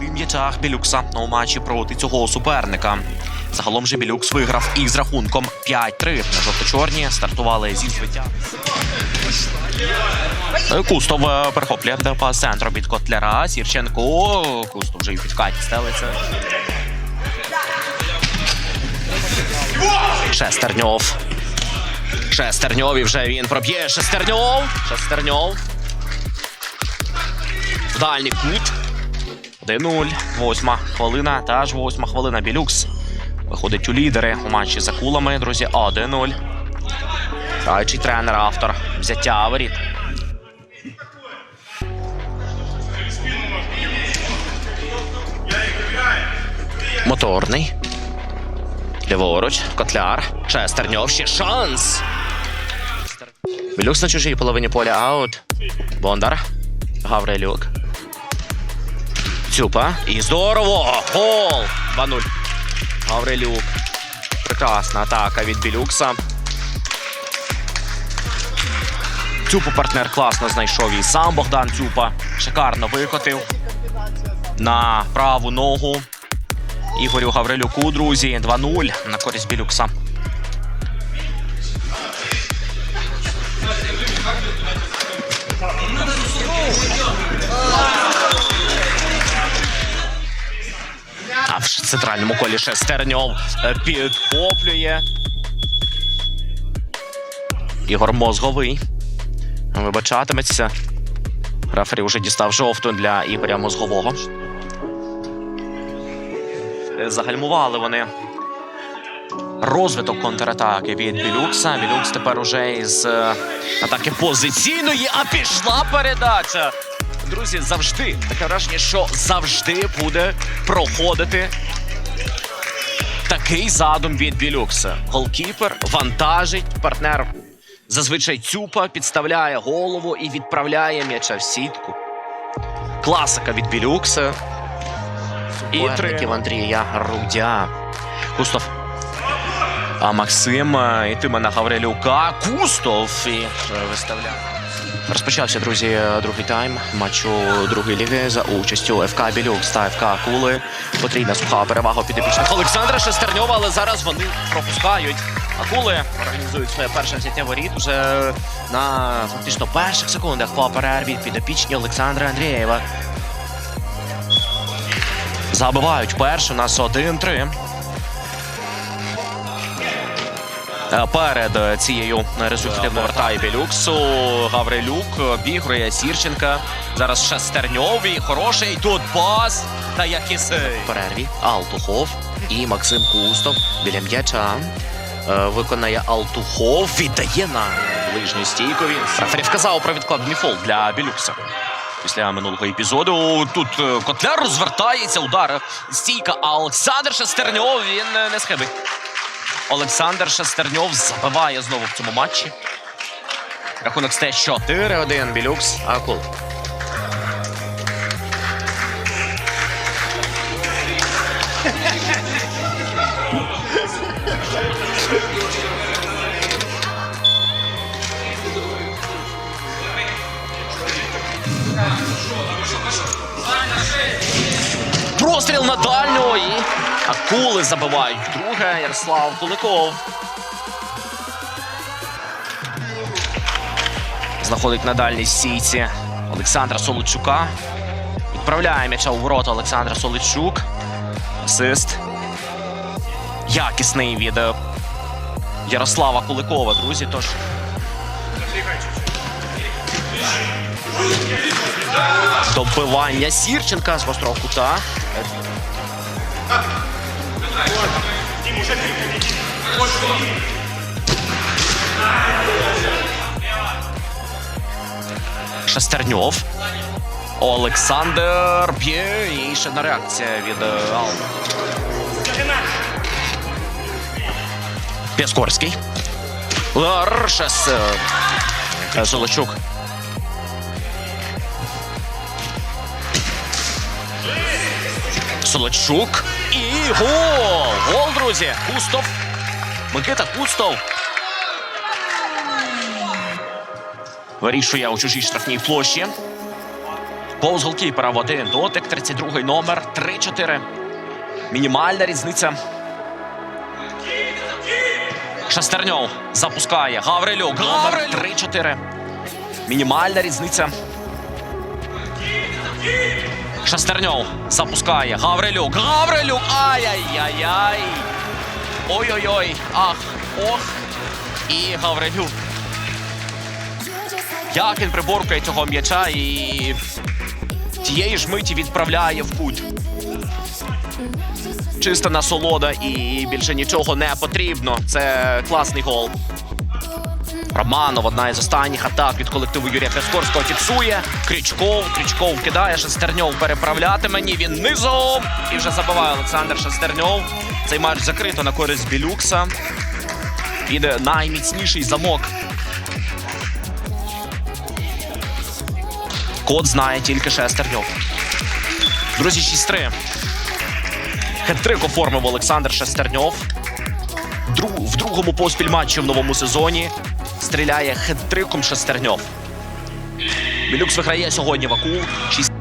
дітях Білюкса у матчі проти цього суперника. Загалом же Білюкс виграв із рахунком 5-3. Жовто-чорні стартували зі звиття. Кустов е, перехоплює по центру від Котляра. Сірченко. Кустов вже і підкаті стелиться. Шестерньов. Шестерньов і вже він проб'є. Шестерньов. Шестерньов. В дальній кут. 1-0. Восьма хвилина. Та ж восьма хвилина. Білюкс. Виходить у лідери у матчі за кулами, друзі. 1-0. Граючий тренер, автор взяття воріт. Моторний. Ліворуч. Котляр. Шестерньов. Ще шанс. Білюкс на чужій половині поля аут. Бондар. Гаврилюк. Цюпа. І здорово! Гол! 2-0. Гаврилюк. Прекрасна атака від Білюкса. Цюпу партнер класно знайшов і сам Богдан Цюпа. Шикарно викотив на праву ногу. Ігорю Гаврилюку, друзі. 2-0 на користь Білюкса. В центральному колі Шестерньов е, підхоплює. Ігор Мозговий. Вибачатиметься. Рефері вже дістав жовту для Ігоря Мозгового. Е, Загальмували вони розвиток контратаки від Білюкса. Білюкс тепер уже із е, атаки позиційної, а пішла передача. Друзі, завжди таке враження, що завжди буде проходити такий задум від Білюкса. Голкіпер вантажить партнер. Зазвичай цюпа підставляє голову і відправляє м'яча в сітку. Класика від Білюкса. І триків Андрія Рудя. Кустов. А Максим е, йтиме на Гаврилюка. Кустов і е, виставляє. Розпочався, друзі, другий тайм матчу другої ліги за участю ФК Білюкс та ФК Кули. Потрібна суха перевага підопічних Олександра Шестерньова, але зараз вони пропускають. Акули організують своє перше взяття воріт уже на фактично перших секундах по перерві підопічні Олександра Андрієва. Забивають першу, у нас 1-3. Перед е, цією результативною вертає Білюксу. Гаврилюк обігрує Сірченка. Зараз Шестерньов і хороший тут пас. Та який сей. Перерві Алтухов і Максим Кустов біля м'яча. Е, Виконає Алтухов, віддає на ближню стійку. Він Рефері вказав про відкладний фол для Білюкса. Після минулого епізоду тут е, Котляр розвертається, удар стійка. А Олександр Шестерньов він е, не схибить. Олександр Шестерньов забиває знову в цьому матчі. Рахунок стає 4-1. Білюкс. Акул. Простріл на дальню і акули забивають друге. Ярослав Куликов. Знаходить на дальній стійці Олександра Солодчука. Відправляє м'яча у ворота Олександра Солодчук. Асист. Якісний від е, Ярослава Куликова, друзі. Тож. Добивання Сірченка з гострого кута. Шестерньов. Олександр б'є і ще одна реакція від е, Ал. Піскорський. Удар. Шес. е, Золочук. Солочук. І гол! Гол, друзі! Кустов. Микита Кустов. Вирішує у чужій штрафній площі. Повз голкіпера в один дотик, 32-й номер, 3-4. Мінімальна різниця. Шестерньов запускає. Гаврилюк. Номер 3-4. Мінімальна різниця. Шестерньов запускає. Гаврилюк. Гаврилюк. Ай-яй-яй-яй. Ой-ой-ой. Ах, ох. І Гаврилюк. Як він приборкує цього м'яча і тієї ж миті відправляє в кут. Чиста насолода і більше нічого не потрібно. Це класний гол. Романов, одна із останніх атак від колективу Юрія Пяскорського фіксує. Крючков, Крючков кидає, Шестерньов переправляти мені. Він низом. І вже забиває Олександр Шестерньов. Цей матч закрито на користь Білюкса. Піде найміцніший замок. Код знає тільки Шестерньов. Друзі, 6-3. Хет-трик оформив Олександр Шестерньов. Дру- в другому поспіль матчі в новому сезоні стріляє хет-триком Шестерньов. Білюкс виграє сьогодні вакуум. 6